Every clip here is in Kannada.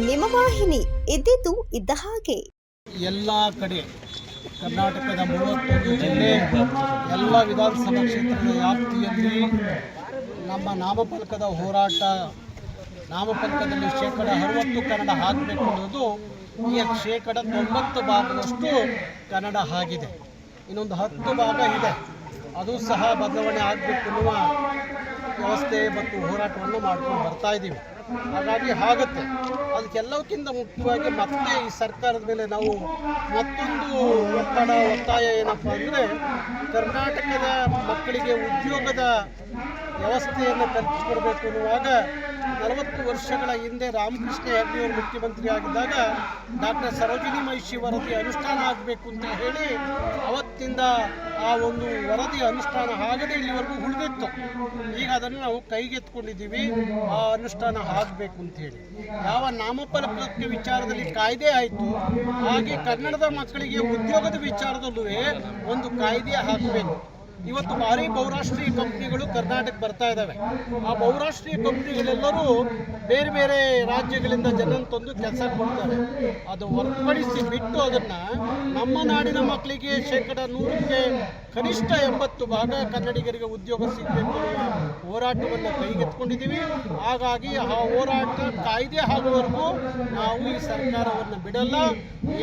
ನಿಮ್ಮ ವಾಹಿನಿ ಇದ್ದಿದ್ದು ಇದ್ದ ಹಾಗೆ. ಎಲ್ಲ ಕಡೆ ಕರ್ನಾಟಕದ ಮೂವತ್ತೊಂದು ಜಿಲ್ಲೆ, ಎಲ್ಲ ವಿಧಾನಸಭಾ ಕ್ಷೇತ್ರದ ವ್ಯಾಪ್ತಿಯಲ್ಲಿ ನಮ್ಮ ನಾಮಫಲಕದ ಹೋರಾಟ, ನಾಮಫಲಕದಲ್ಲಿ ಶೇಕಡ ಅರವತ್ತು ಕನ್ನಡ ಹಾಕಬೇಕು ಅನ್ನೋದು ಈಗ ಶೇಕಡ ತೊಂಬತ್ತು ಭಾಗದಷ್ಟು ಕನ್ನಡ ಆಗಿದೆ. ಇನ್ನೊಂದು ಹತ್ತು ಭಾಗ ಇದೆ. ಅದು ಸಹ ಬದಲಾವಣೆ ಆಗಬೇಕು ಅನ್ನುವ ವ್ಯವಸ್ಥೆ ಮತ್ತು ಹೋರಾಟವನ್ನು ಮಾಡ್ಕೊಂಡು ಬರ್ತಾ ಇದ್ದೀವಿ. ಹಾಗಾಗಿ ಆಗುತ್ತೆ ಅದಕ್ಕೆಲ್ಲಕ್ಕಿಂತ ಮುಖ್ಯವಾಗಿ ಮತ್ತೆ ಈ ಸರ್ಕಾರದ ಮೇಲೆ ನಾವು ಮತ್ತೊಂದು ಒತ್ತಡ, ಒತ್ತಾಯ ಏನಪ್ಪ ಅಂದರೆ ಕರ್ನಾಟಕದ ಮಕ್ಕಳಿಗೆ ಉದ್ಯೋಗದ ವ್ಯವಸ್ಥೆಯನ್ನು ಕಲ್ಪಿಸಿಕೊಡ್ಬೇಕು ಅನ್ನುವಾಗ ನಲವತ್ತು ವರ್ಷಗಳ ಹಿಂದೆ ರಾಮಕೃಷ್ಣ ಹೆಗ್ಡೆಯವರು ಮುಖ್ಯಮಂತ್ರಿ ಆಗಿದ್ದಾಗ ಡಾಕ್ಟರ್ ಸರೋಜಿನಿ ಮಹಿಷಿ ವರದಿ ಅನುಷ್ಠಾನ ಆಗಬೇಕು ಅಂತ ಹೇಳಿ ಅವತ್ತಿಂದ ಆ ಒಂದು ವರದಿ ಅನುಷ್ಠಾನ ಆಗದೆ ಇಲ್ಲಿವರೆಗೂ ಉಳಿದಿತ್ತು. ಈಗ ಅದನ್ನು ನಾವು ಕೈಗೆತ್ಕೊಂಡಿದ್ದೀವಿ ಆ ಅನುಷ್ಠಾನ ಆಗಬೇಕು ಅಂತ ಹೇಳಿ. ಯಾವ ನಾಮಫಲಕ ವಿಚಾರದಲ್ಲಿ ಕಾಯ್ದೆ ಆಯಿತು, ಹಾಗೆ ಕನ್ನಡದ ಮಕ್ಕಳಿಗೆ ಉದ್ಯೋಗದ ವಿಚಾರದಲ್ಲೂ ಒಂದು ಕಾಯ್ದೆ ಹಾಕಬೇಕು. ಇವತ್ತು ಭಾರಿ ಬಹುರಾಷ್ಟ್ರೀಯ ಕಂಪ್ನಿಗಳು ಕರ್ನಾಟಕ ಬರ್ತಾ ಇದ್ದಾವೆ ಆ ಬಹುರಾಷ್ಟ್ರೀಯ ಕಂಪ್ನಿಗಳೆಲ್ಲರೂ ಬೇರೆ ಬೇರೆ ರಾಜ್ಯಗಳಿಂದ ಜನರನ್ನು ತಂದು ಕೆಲಸ ಕೊಡ್ತಾರೆ. ಅದು ಹೊರತುಪಡಿಸಿ ಬಿಟ್ಟು ಅದನ್ನ ನಮ್ಮ ನಾಡಿನ ಮಕ್ಕಳಿಗೆ ಶೇಕಡ ನೂರಕ್ಕೆ ಕನಿಷ್ಠ ಎಂಬತ್ತು ಭಾಗ ಕನ್ನಡಿಗರಿಗೆ ಉದ್ಯೋಗ ಸಿಗಬೇಕು ಹೋರಾಟವನ್ನು ಕೈಗೆತ್ಕೊಂಡಿದ್ದೀವಿ ಹಾಗಾಗಿ ಆ ಹೋರಾಟ ಕಾಯ್ದೆ ಆಗುವವರೆಗೂ ನಾವು ಈ ಸರ್ಕಾರವನ್ನು ಬಿಡಲ್ಲ.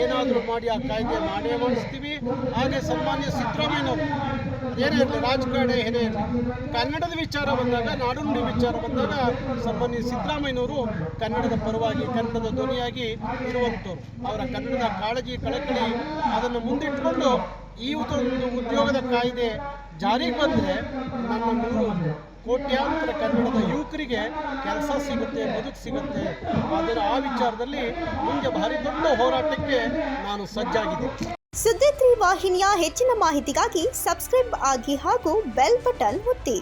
ಏನಾದರೂ ಮಾಡಿ ಆ ಕಾಯ್ದೆ ಮಾಡೇ ಮಾಡಿಸ್ತೀವಿ. ಹಾಗೆ ಸನ್ಮಾನ್ಯ ಸಿದ್ದರಾಮಯ್ಯನವರು ಏನೇ ಇರಲಿ, ರಾಜಕಾರಣ ಏನೇ ಇರಲಿ. ಕನ್ನಡದ ವಿಚಾರ ಬಂದಾಗ, ನಾಡುನುಡಿ ವಿಚಾರ ಬಂದಾಗ ಸನ್ಮಾನ್ಯ ಸಿದ್ದರಾಮಯ್ಯನವರು ಕನ್ನಡದ ಪರವಾಗಿ, ಕನ್ನಡದ ಧ್ವನಿಯಾಗಿ ಇರುವಂಥವ್ರು. ಅವರ ಕನ್ನಡದ ಕಾಳಜಿ, ಕಳಕಳಿ ಅದನ್ನು ಮುಂದಿಟ್ಟುಕೊಂಡು ಈ ಒಂದು ಉದ್ಯೋಗದ ಕಾಯ್ದೆ ಜಾರಿಗೆ ಬಂದರೆ ನಮ್ಮ ನೂರು ಕೋಟ್ಯಾಂತರ ಕನ್ನಡದ ಯುವಕರಿಗೆ ಕೆಲಸ ಸಿಗುತ್ತೆ, ಬದುಕು ಸಿಗುತ್ತೆ. ಆದರೆ ಆ ವಿಚಾರದಲ್ಲಿ ಮುಂದೆ ಭಾರಿ ದೊಡ್ಡ ಹೋರಾಟಕ್ಕೆ ನಾನು ಸಜ್ಜಾಗಿದ್ದೀನಿ. ಸುದ್ದಿ ತ್ರೀ ವಾಹಿನಿಯ ಹೆಚ್ಚಿನ ಮಾಹಿತಿಗಾಗಿ ಸಬ್ಸ್ಕ್ರೈಬ್ ಆಗಿ ಹಾಗೂ ಬೆಲ್ ಬಟನ್ ಒತ್ತಿ.